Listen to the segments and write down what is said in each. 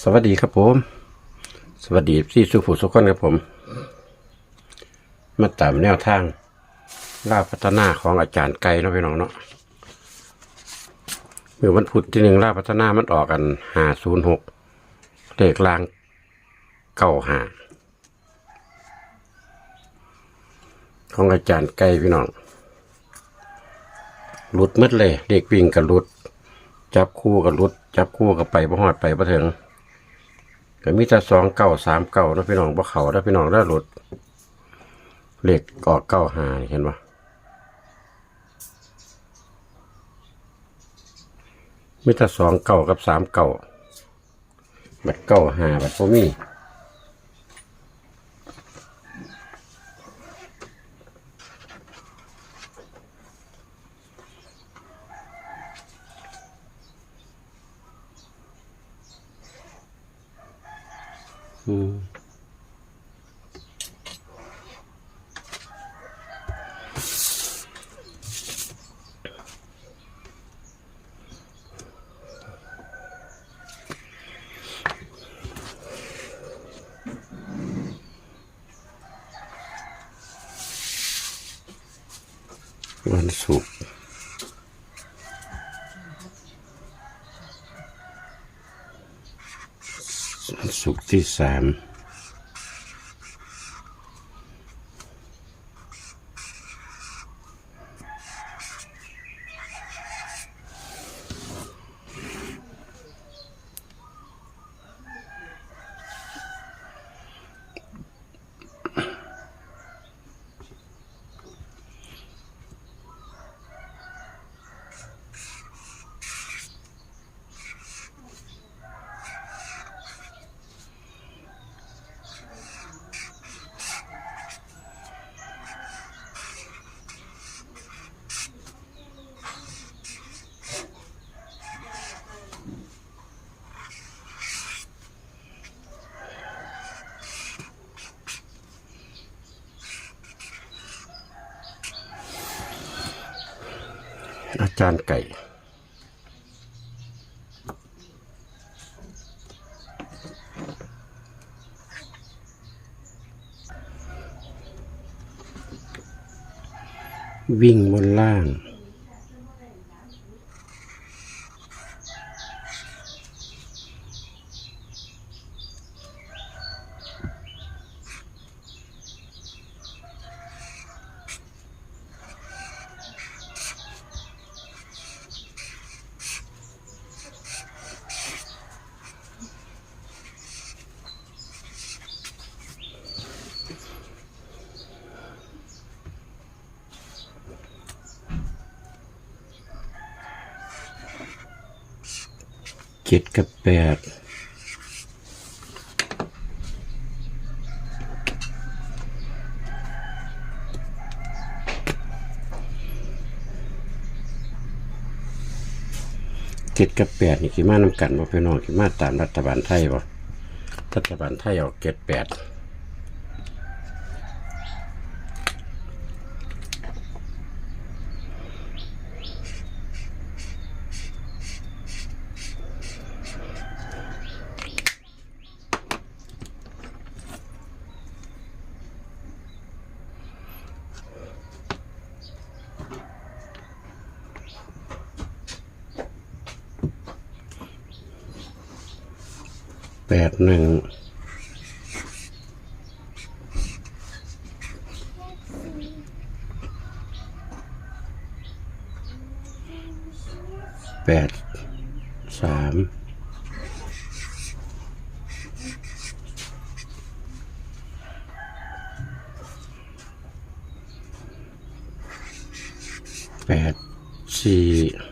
สวัสดีครับผม สวัสดีที่สุผู้สุขคนครับผม มาตามแนวทางล่าพัฒนาของอาจารย์ไก่เนาะพี่น้องเนาะเมื่อวันพุธที่หนึ่งล่าพัฒนามันออกกันหาศูนย์หกเลขลางเก้าหาของอาจารย์ไก่พี่น้องหลุดมืดเลย เด็กวิ่งกับหลุด จับคู่กับหลุด จับคู่กับไปบ่หอดไปบ่ถึง ก็มีแต่สองเก้าสามเก้าแล้วพี่น้องบ่เขาแล้วพี่น้องได้หลุดเหล็กออกเก้าหาเห็นปะมีแต่สองเก้ากับสามเก้าบัดเก้าหาบัดพมีอืมวันศุกร์ วันศุ สุขที่สาม อาจารย์ไก่วิ่งบนล่าง เจ็ดกับแปดเจ็ดกับแปดนี่กี่มานำกันว่าพี่น้องกี่มาตามรัฐบาลไทยบ่รัฐบาลไทยเอาเจ็ดแปด ดหนึ่งแปดสามแปดสี่ เ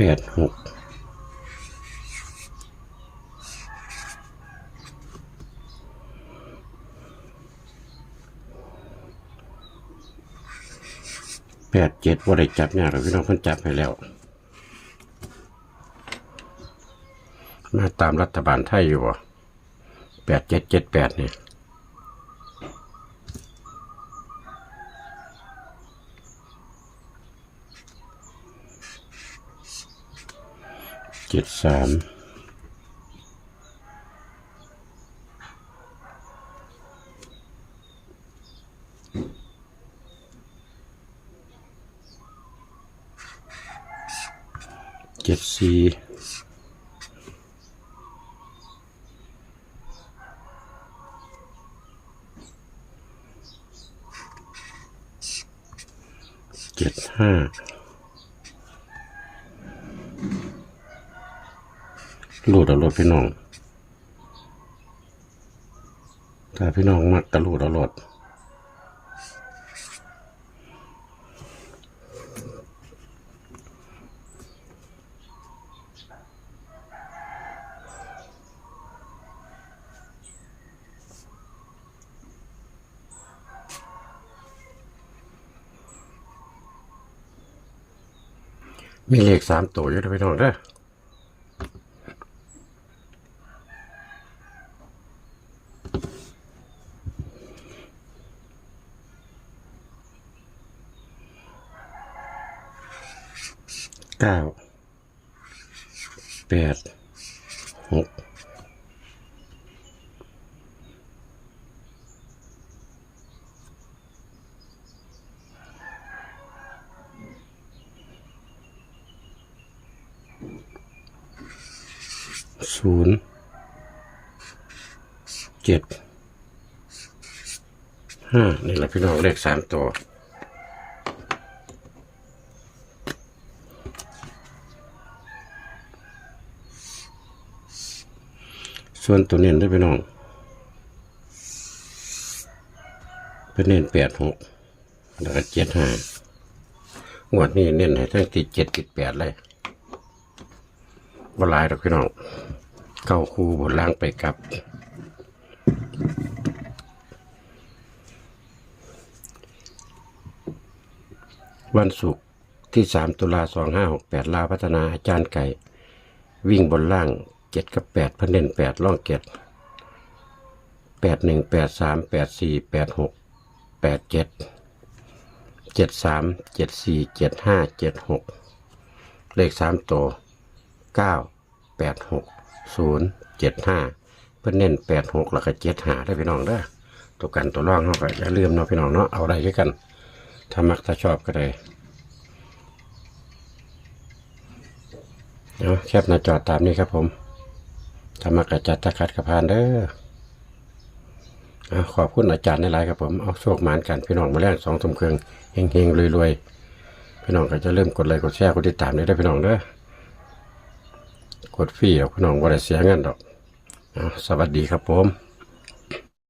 แปดหกแปดเจ็ดว่าได้จับเนี่ยหรอกพี่น้องเพิ่นจับให้แล้ว มาตามรัฐบาลไทยอยู่บ่แปดเจ็ดเจ็ดแปดเนี่ย เจ็ดสามเจ็ดสี่เจ็ดห้า ลูดเอารถพี่น้อง ถ้าพี่น้องมักกระลูดเอารถมีเลขสามตัวอยู่นะพี่น้องเด้อ เก้าแปดหกศูนย์เจ็ดห้านี่แหละพี่น้องเลขสามตัว ส่วนตัวเน้นได้อพี่น้องเป็นเน้นแปดหกแล้วก็เจ็ดห้างวดนี้เน้นให้ทั้งติดเจ็ดติดแปดเลยว่าลายดอกพี่น้องเข้าคูบนล่างไปกลับวันศุกร์ที่สามตุลาสองห้าหกแปดลาพัฒนาอาจารย์ไก่ วิ่งบนล่าง เจ็ดกับแปดพันเด่นแปดล่องเจ็ดแปดหนึ่งแปดสามแปดสี่แปดหกแปดเจ็ดเจ็ดสามเจ็ดสี่เจ็ดห้าเจ็ดหกเลขสามตัวเก้าแปดหกศูนย์เจ็ดห้าเพื่อนเน้นแปดหกแล้วก็เจ็ดหาได้พี่น้องเด้อตัวกันตัวร่องเข้าไปอย่าลืมเนาะพี่น้องเนาะเอาได้ด้วยกัน ถ้ามักถ้าชอบก็ได้เอาแคบหน้าจอตามนี้ครับผม ธรรมกระจัดตะคัดกระพานเด้อขอบคุณอาจารย์ในหลายครับผม เอาโชคหมานกัน พี่น้องมาแรงสองสมเครื่องเฮงเฮงรวยรวยๆพี่น้องก็จะเริ่มกดไลค์กดแชร์กดติดตามได้ด้พี่น้องเด้อกดฟรีเอาพี่น้องว่าได้เสียเงินดอกสวัสดีครับผม